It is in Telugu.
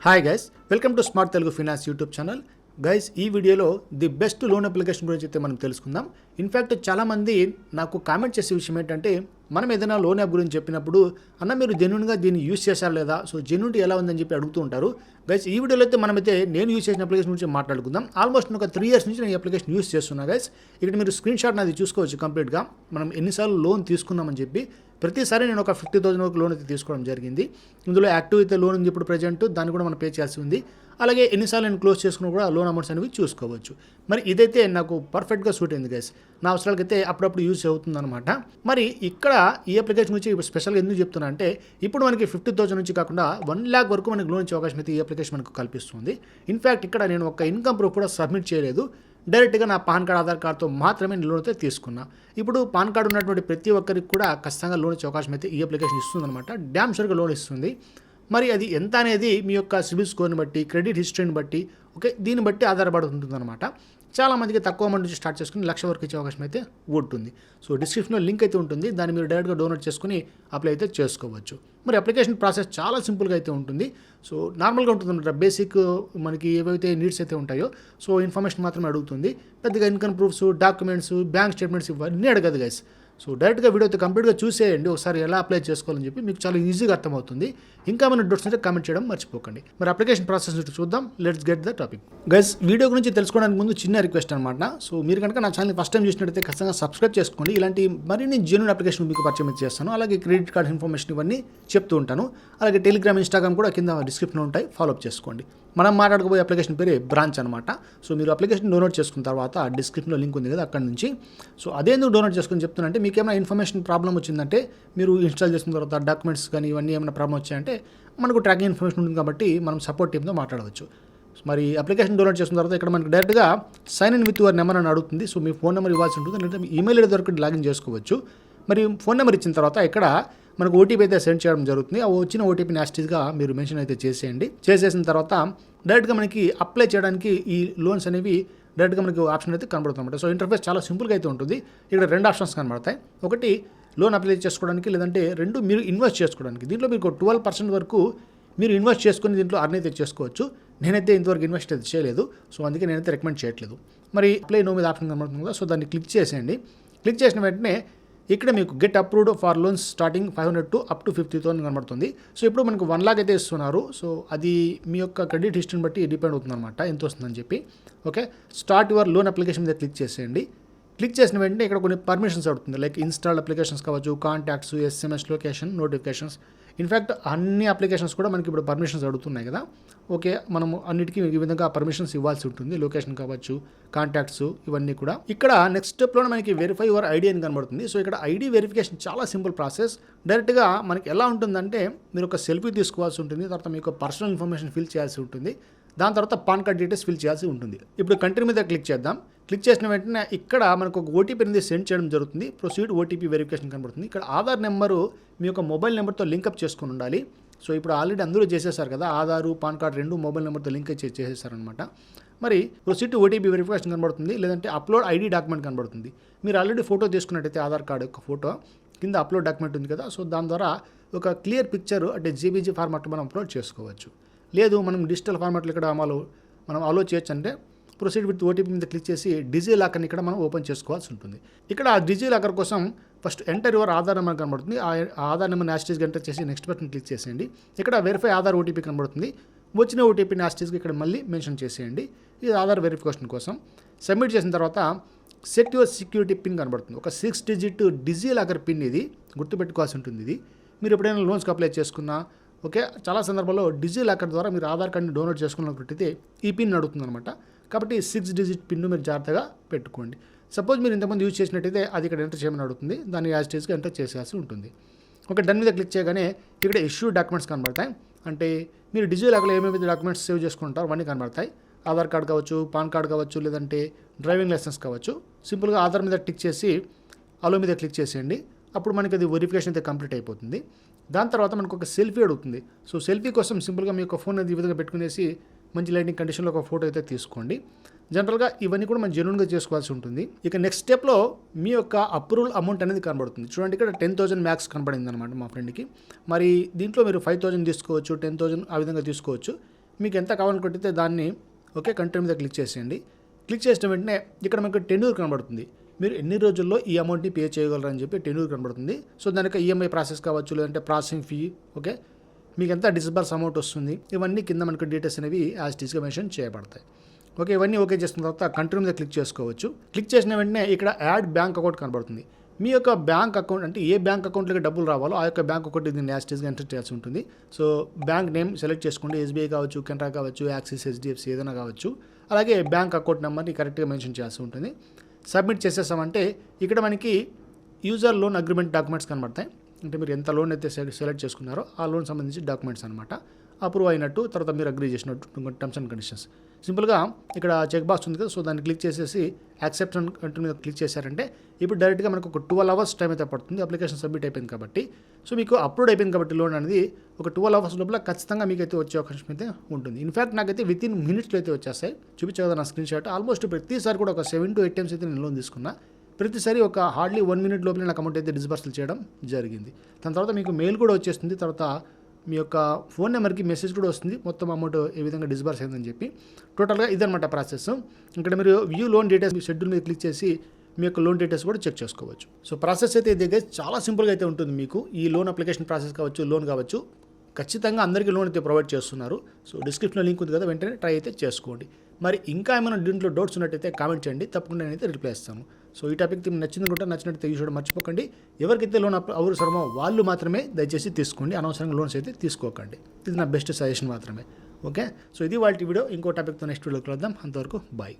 Hi guys welcome to smart Telugu finance YouTube channel guys ఈ వీడియోలో ది బెస్ట్ లోన్ అప్లికేషన్ గురించి అయితే మనం తెలుసుకుందాం. ఇన్ఫ్యాక్ట్ చాలామంది నాకు కామెంట్ చేసే విషయం ఏంటంటే మనం ఏదైనా లోన్ యాప్ గురించి చెప్పినప్పుడు అన్న మీరు జెన్యున్గా దీన్ని యూస్ చేశారా లేదా? సో జెన్యున్టీ ఎలా ఉందని చెప్పి అడుగుతూ ఉంటారు. గైస్ ఈ వీడియోలో అయితే మనమైతే నేను యూస్ చేసిన అప్లికేషన్ గురించి మాట్లాడుకుందాం. ఆల్మోస్ట్ ఒక త్రీ ఇయర్స్ నుంచి నేను అప్లికేషన్ యూస్ చేస్తున్నా గైస్ ఇక్కడ మీరు స్క్రీన్ షాట్ నాది చూసుకోవచ్చు కంప్లీట్గా మనం ఎన్నిసార్లు లోన్ తీసుకున్నామని చెప్పి ప్రతిసారి నేను ఒక ఫిఫ్టీ థౌసండ్ వరకు లోన్ అయితే తీసుకోవడం జరిగింది. ఇందులో యాక్టివ్ అయితే లోన్ ఉంది ఇప్పుడు ప్రజెంట్ దాన్ని కూడా మనం పే చేయాల్సి ఉంది. అలాగే ఎన్నిసార్లు నేను క్లోజ్ చేసుకున్నా కూడా లోన్ అమౌంట్స్ అనేవి చూసుకోవచ్చు. మరి ఇదైతే నాకు పర్ఫెక్ట్గా సూట్ అయింది గైస్ నా అవసరాలకైతే అప్పుడప్పుడు యూస్ అవుతుందన్నమాట. మరి ఇక్కడ ఈ అప్లికేషన్ గురించి స్పెషల్గా ఎందుకు చెప్తున్నా అంటే ఇప్పుడు మనకి ఫిఫ్టీ థౌసండ్ నుంచి కాకుండా వన్ ల్యాక్ వరకు మనకి లోన్ ఇచ్చే అవకాశం అయితే ఈ అప్లికేషన్ మనకు కల్పిస్తుంది. ఇన్ఫ్యాక్ట్ ఇక్కడ నేను ఒక ఇన్కమ్ ప్రూఫ్ కూడా సబ్మిట్ చేయలేదు. డైరెక్ట్గా నా పాన్ కార్డ్ ఆధార్ కార్డ్తో మాత్రమే నేను లోన్ అయితే తీసుకున్నా. ఇప్పుడు పాన్ కార్డు ఉన్నటువంటి ప్రతి ఒక్కరికి కూడా ఖచ్చితంగా లోన్ ఇచ్చే అవకాశం అయితే ఈ అప్లికేషన్ ఇస్తుంది అనమాట డ్యామ్ షూర్గా లోన్ ఇస్తుంది. మరి అది ఎంత అనేది మీ యొక్క సిబిల్ స్కోర్ని బట్టి క్రెడిట్ హిస్టరీని బట్టి ఓకే దీన్ని బట్టి ఆధారపడి ఉంటుందన్నమాట. చాలా మందికి తక్కువ అమౌంట్ నుంచి స్టార్ట్ చేసుకుని లక్ష వరకు ఇచ్చే అవకాశం అయితే ఉంటుంది. సో డిస్క్రిప్షన్లో లింక్ అయితే ఉంటుంది. దాన్ని మీరు డైరెక్ట్గా డౌన్లోడ్ చేసుకుని అప్లై అయితే చేసుకోవచ్చు. మరి అప్లికేషన్ ప్రాసెస్ చాలా సింపుల్గా అయితే ఉంటుంది. సో నార్మల్గా ఉంటుంది బేసిక్ మనకి ఏవైతే నీడ్స్ అయితే ఉంటాయో సో ఇన్ఫర్మేషన్ మాత్రమే అడుగుతుంది. పెద్దగా income proofs documents bank statements ఇవన్నీ అడగదు గైస్ సో డైరెక్ట్గా వీడియో అయితే కంప్లీట్గా చూసేయండి. ఒకసారి ఎలా అప్లై చేసుకోవాలని చెప్పి మీకు చాలా ఈజీగా అర్థమవుతుంది. ఇంకా మన డౌట్స్ ఉంటే కామెంట్ చేయడం మర్చిపోకండి. మరి అప్లికేషన్ ప్రాసెస్ చూద్దాం. Let's get the topic guys video గురించి తెలుసుకోవడానికి ముందు చిన్న రిక్వెస్ట్ అనమాట సో మీరు కనుక నా ఛానల్ ఫస్ట్ టైం చూసినట్టయితే ఖచ్చితంగా సబ్స్క్రైబ్ చేసుకోండి. ఇలాంటి మరిన్ని జెన్యున్ అప్లికేషన్ మీకు పరిచయం చేస్తాను. అలాగే క్రెడిట్ కార్డ్ ఇన్ఫర్మేషన్ ఇవన్నీ చెప్తూ ఉంటాను. అలాగే టెలిగ్రామ్ ఇన్స్టాగ్రామ్ కూడా కింద డిస్క్రిప్షన్లో ఉంటాయి. ఫాలోఅప్ చేసుకోండి. మనం మాట్లాడకపోయే అప్లికేషన్ పేరే బ్రాంచ్ అనమాట సో మీరు అప్లికేషన్ డౌన్లోడ్ చేసుకున్న తర్వాత డిస్క్రిప్షన్లో లింక్ ఉంది కదా అక్కడ నుంచి. సో అదే ఎందుకు డౌన్లోడ్ చేసుకుని చెప్తున్నంటే మీకు ఏమైనా ఇన్ఫర్మేషన్ ప్రాబ్లం వచ్చిందంటే మీరు ఇన్స్టాల్ చేసిన తర్వాత డాక్యుమెంట్స్ కానీ ఇవన్నీ ఏమైనా ప్రాబ్లం వచ్చాయంటే మనకు ట్రాకింగ్ ఇన్ఫర్మేషన్ ఉంటుంది కాబట్టి మనం సపోర్ట్ టీమ్తో మాట్లాడవచ్చు. మరి అప్లికేషన్ డౌన్లోడ్ చేసిన తర్వాత ఇక్కడ మనకి డైరెక్ట్గా sign in with your number అని అడుగుతుంది. సో మీ ఫోన్ నెంబర్ ఇవ్వాల్సి ఉంటుంది. లేదంటే మీ ఈమెయిల్ ఐడి దొరికి లాగిన్ చేసుకోవచ్చు. మరి ఫోన్ నెంబర్ ఇచ్చిన తర్వాత ఇక్కడ మనకు ఓటీపీ అయితే సెండ్ చేయడం జరుగుతుంది. ఆ వచ్చిన ఓటీపీ యాస్టీస్గా మీరు మెన్షన్ అయితే చేసేయండి. చేసేసిన తర్వాత డైరెక్ట్గా మనకి అప్లై చేయడానికి ఈ లోన్స్ అనేవి డైరెక్ట్గా మనకి ఆప్షన్ అయితే కనబడుతుంది సో ఇంటర్ఫేస్ చాలా సింపుల్గా అయితే ఉంటుంది. ఇక్కడ రెండు ఆప్షన్స్ కనబడతాయి. ఒకటి లోన్ అప్లై చేసుకోవడానికి లేదంటే రెండు మీరు ఇన్వెస్ట్ చేసుకోవడానికి. దీంట్లో మీకు ట్వెల్వ్ పర్సెంట్ వరకు మీరు ఇన్వెస్ట్ చేసుకుని దీంట్లో అర్న్ అయితే చేసుకోవచ్చు. నేనైతే ఇంతవరకు ఇన్వెస్ట్ అయితే చేయలేదు. సో అందుకే నేనైతే రికమెండ్ చేయట్లేదు. మరి అప్లై నో మీద ఆప్షన్ కనబడుతుంది? కదా సో దాన్ని క్లిక్ చేసేయండి. క్లిక్ చేసిన వెంటనే ఇక్కడ మీకు get approved for loans starting five hundred to up to fifty thousand కనబడుతుంది. సో ఇప్పుడు మనకు వన్ లాక్ అయితే ఇస్తున్నారు. సో అది మీ యొక్క క్రెడిట్ హిస్టరీని బట్టి డిపెండ్ అవుతుంది అనమాట ఎంత వస్తుందని చెప్పి. Okay start your loan application మీద క్లిక్ చేసేయండి. క్లిక్ చేసిన వెంటనే ఇక్కడ కొన్ని పర్మిషన్స్ అడుగుతుంది. లైక్ ఇన్స్టాల్ అప్లికేషన్స్ కావచ్చు contacts SMS location notifications in fact అన్ని అప్లికేషన్స్ కూడా మనకి ఇప్పుడు పర్మిషన్స్ అడుగుతున్నాయి కదా. ఓకే మనము అన్నిటికీ ఈ విధంగా పర్మిషన్స్ ఇవ్వాల్సి ఉంటుంది. లొకేషన్ కావచ్చు కాంటాక్ట్స్ ఇవన్నీ కూడా. ఇక్కడ నెక్స్ట్ స్టెప్లో మనకి వెరిఫై యువర్ ఐడి అని కనబడుతుంది. సో ఇక్కడ ఐడి వెరిఫికేషన్ చాలా సింపుల్ ప్రాసెస్. డైరెక్ట్గా మనకి ఎలా ఉంటుందంటే మీరు ఒక సెల్ఫీ తీసుకోవాల్సి ఉంటుంది. తర్వాత మీకు పర్సనల్ ఇన్ఫర్మేషన్ ఫిల్ చేయాల్సి ఉంటుంది. దాని తర్వాత పాన్ కార్డ్ డీటెయిల్స్ ఫిల్ చేయాల్సి ఉంటుంది. ఇప్పుడు కంట్రీ మీద క్లిక్ చేద్దాం. క్లిక్ చేసిన వెంటనే ఇక్కడ మనకు ఒక ఓటీపీ అనేది సెండ్ చేయడం జరుగుతుంది. ప్రొసీడ్ ఓటీపీ వెరిఫికేషన్ కనబడుతుంది. ఇక్కడ ఆధార్ నెంబరు మీ యొక్క మొబైల్ నెంబర్తో లింకప్ చేసుకుని ఉండాలి. సో ఇప్పుడు ఆల్రెడీ అందరూ చేసేసారు కదా ఆధారు పాన్ కార్డ్ రెండు మొబైల్ నెంబర్తో లింక్ అయితే చేసేసారనమాట మరి ప్రొసీడ్ ఓటీపీ వెరిఫికేషన్ కనబడుతుంది. లేదంటే అప్లోడ్ ఐడి డాక్యుమెంట్ కనబడుతుంది. మీరు ఆల్రెడీ ఫోటో తీసుకున్నట్టయితే ఆధార్ కార్డు యొక్క ఫోటో కింద అప్లోడ్ డాక్యుమెంట్ ఉంది కదా. సో దాని ద్వారా ఒక క్లియర్ పిక్చర్ అంటే జీబీజీ ఫార్మాట్ మనం అప్లోడ్ చేసుకోవచ్చు. లేదు మనం డిజిటల్ ఫార్మాట్లో ఇక్కడ అమలు మనం అలో చేయొచ్చు అంటే ప్రొసీడ్ విత్ ఓటీపీ మీద క్లిక్ చేసి డిజీ లాకర్ని ఇక్కడ మనం ఓపెన్ చేసుకోవాల్సి ఉంటుంది. ఇక్కడ ఆ డిజీ లాకర్ కోసం first enter your Aadhaar number కనబడుతుంది. ఆ ఆధార్ నెంబర్ యాస్టేజ్గా ఎంటర్ చేసి నెక్స్ట్ బటన్ క్లిక్ చేసేయండి. ఇక్కడ వెరిఫై ఆధార్ ఓటీపీ కనబడుతుంది. వచ్చిన ఓటీపీని నాస్టేజ్కి ఇక్కడ మళ్ళీ మెన్షన్ చేసేయండి. ఇది ఆధార్ వెరిఫికేషన్ కోసం. సబ్మిట్ చేసిన తర్వాత సెట్ యువర్ సెక్యూరిటీ పిన్ కనబడుతుంది. ఒక six digit DigiLocker pin ఇది. గుర్తుపెట్టుకోవాల్సి ఉంటుంది ఇది. మీరు ఎప్పుడైనా లోన్స్కి అప్లై చేసుకున్నా ఓకే? చాలా సందర్భాల్లో డిజీ లాకర్ ద్వారా మీరు ఆధార్ కార్డ్ని డౌన్లోడ్ చేసుకున్నట్లయితే ఈ పిన్ అడుగుతుంది అనమాట కాబట్టి సిక్స్ డిజిట్ పిన్ మీరు జాగ్రత్తగా పెట్టుకోండి. సపోజ్ మీరు ఇంతకుముందు యూజ్ చేసినట్టయితే అది ఇక్కడ ఎంటర్ చేయమని అడుగుతుంది. దాన్ని యాజ్ స్టేజ్గా ఎంటర్ చేసేయాల్సి ఉంటుంది. ఓకే డన్ మీద క్లిక్ చేయగానే ఇక్కడ ఇష్యూ డాక్యుమెంట్స్ కనబడతాయి. అంటే మీరు డిజిలాకర్లో ఏమేమి డాక్యుమెంట్స్ సేవ్ చేసుకుంటారో అవన్నీ కనబడతాయి. ఆధార్ కార్డ్ కావచ్చు పాన్ కార్డ్ కావచ్చు లేదంటే డ్రైవింగ్ లైసెన్స్ కావచ్చు. సింపుల్గా ఆధార్ మీద టిక్ చేసి అలో మీద క్లిక్ చేసేయండి. అప్పుడు మనకి అది వెరిఫికేషన్ అయితే కంప్లీట్ అయిపోతుంది. దాని తర్వాత మనకు ఒక సెల్ఫీ అడుగుతుంది. సో సెల్ఫీ కోసం సింపుల్గా మీ యొక్క ఫోన్ అది ఈ విధంగా పెట్టుకునేసి మంచి లైటింగ్ కండిషన్లో ఒక ఫోటో అయితే తీసుకోండి. జనరల్గా ఇవన్నీ కూడా మనం జెన్యున్గా చేసుకోవాల్సి ఉంటుంది. ఇక నెక్స్ట్ స్టెప్లో మీ యొక్క అప్రూవల్ అమౌంట్ అనేది కనబడుతుంది. చూడండి ఇక్కడ టెన్ థౌసండ్ మ్యాక్స్ కనబడింది అనమాట మా ఫ్రెండ్కి మరి దీంట్లో మీరు ఫైవ్ థౌసండ్ తీసుకోవచ్చు టెన్ థౌసండ్ ఆ విధంగా తీసుకోవచ్చు. మీకు ఎంత కావాలనుకుంటే దాన్ని ఓకే కంట్రీ మీద క్లిక్ చేసేయండి. క్లిక్ చేసిన వెంటనే ఇక్కడ మీకు టెన్యూర్ కనబడుతుంది. మీరు ఎన్ని రోజుల్లో ఈ అమౌంట్ని పే చేయగలరని చెప్పి టెన్యూర్ కనబడుతుంది. సో దానికి ఈఎంఐ ప్రాసెస్ కావచ్చు లేదంటే ప్రాసెసింగ్ ఫీ ఓకే మీకు ఎంత డిస్బర్స్ అమౌంట్ వస్తుంది ఇవన్నీ కింద మనకు డీటెయిల్స్ అనేవి యాజ్ టీస్గా మెన్షన్ చేయబడతాయి. ఓకే ఇవన్నీ ఓకే చేసిన తర్వాత కంట్రీ మీద క్లిక్ చేసుకోవచ్చు. క్లిక్ చేసిన వెంటనే ఇక్కడ యాడ్ బ్యాంక్ అకౌంట్ కనబడుతుంది. మీ యొక్క బ్యాంక్ అకౌంట్ అంటే ఏ బ్యాంక్ అకౌంట్లోకి డబ్బులు రావాలో ఆ యొక్క బ్యాంక్ అకౌంట్ దీన్ని యాస్టీస్గా ఎంటర్ చేయాల్సి ఉంటుంది. సో బ్యాంక్ నేమ్ సెలెక్ట్ చేసుకోండి. ఎస్బీఐ కావచ్చు కెనరా కావచ్చు యాక్సిస్ హెచ్డిఎఫ్సి ఏదైనా కావచ్చు. అలాగే బ్యాంక్ అకౌంట్ నెంబర్ని కరెక్ట్గా మెన్షన్ చేయాల్సి ఉంటుంది. సబ్మిట్ చేసేసామంటే ఇక్కడ మనకి యూజర్ లోన్ అగ్రిమెంట్ డాక్యుమెంట్స్ కనబడతాయి. అంటే మీరు ఎంత లోన్ అయితే సెలెక్ట్ సెలెక్ట్ చేసుకున్నారో ఆ లోన్ సంబంధించి డాక్యుమెంట్స్ అనమాట అప్రూవ్ అయినట్టు తర్వాత మీరు అగ్రీ చేసినట్టు టర్మ్స్ అండ్ కండిషన్స్ సింపుల్గా ఇక్కడ చెక్ బాక్స్ ఉంది కదా సో దాన్ని క్లిక్ చేసేసి యాక్సెప్ట్ అండ్ మీద క్లిక్ చేశారంటే ఇప్పుడు డైరెక్ట్గా మనకు ఒక ట్వెల్వ్ అవర్స్ టైం అయితే పడుతుంది అప్లికేషన్ సబ్మిట్ అయిపోయింది కాబట్టి. సో మీకు అప్లోడ్ అయిపోయింది కాబట్టి లోన్ అనేది ఒక ట్వెల్వ్ అవర్స్ లోపల ఖచ్చితంగా మీకు అయితే వచ్చే అవకాశం అయితే ఉంటుంది. ఇన్ఫాక్ట్ నాకైతే విత్ ఇన్ మినిట్స్లో అయితే వచ్చేస్తాయి. చూపించే నా స్క్రీన్ షాట్ ఆల్మోస్ట్ ప్రతిసారి కూడా ఒక సెవెన్ టు ఎయిట్ టైమ్స్ అయితే నేను లోన్ తీసుకున్నా. ప్రతిసారి ఒక హార్డ్లీ వన్ మినిట్ లోపల నాకు అమౌంట్ అయితే డిస్బర్సల్ చేయడం జరిగింది. దాని తర్వాత మీకు మెయిల్ కూడా వచ్చేస్తుంది. తర్వాత మీ యొక్క ఫోన్ నెంబర్కి మెసేజ్ కూడా వస్తుంది. మొత్తం అమౌంట్ ఏ విధంగా డిస్బర్స్ అయిందని చెప్పి. టోటల్గా ఇదనమాట ప్రాసెస్. ఇక్కడ మీరు వ్యూ లోన్ డీటెయిల్స్ మీ షెడ్యూల్ మీద క్లిక్ చేసి మీ యొక్క లోన్ డీటెయిల్స్ కూడా చెక్ చేసుకోవచ్చు. సో ప్రాసెస్ అయితే ఇది చాలా సింపుల్గా అయితే ఉంటుంది మీకు. ఈ లోన్ అప్లికేషన్ ప్రాసెస్ కావచ్చు లోన్ కావచ్చు. ఖచ్చితంగా అందరికీ లోన్ అయితే ప్రొవైడ్ చేస్తున్నారు. సో డిస్క్రిప్షన్లో లింక్ ఉంది కదా వెంటనే ట్రై అయితే చేసుకోండి. మరి ఇంకా ఏమైనా దీంట్లో డౌట్స్ ఉన్నట్టయితే కామెంట్ చేయండి. తప్పకుండా నేనైతే రిప్లై ఇస్తాను. సో ఈ టాపిక్ నచ్చింది కూడా నచ్చినట్టు తీసుకోవడం మర్చిపోకండి. ఎవరికైతే లోన్ అప్- అవసరమో వాళ్ళు మాత్రమే దయచేసి తీసుకోండి. అనవసరంగా లోన్స్ అయితే తీసుకోకండి. ఇది నా బెస్ట్ సజెషన్ మాత్రమే. ఓకే? సో ఇది వాళ్ళ వీడియో. ఇంకో టాపిక్తో నెక్స్ట్ వీడియో కలుద్దాం. అంతవరకు బాయ్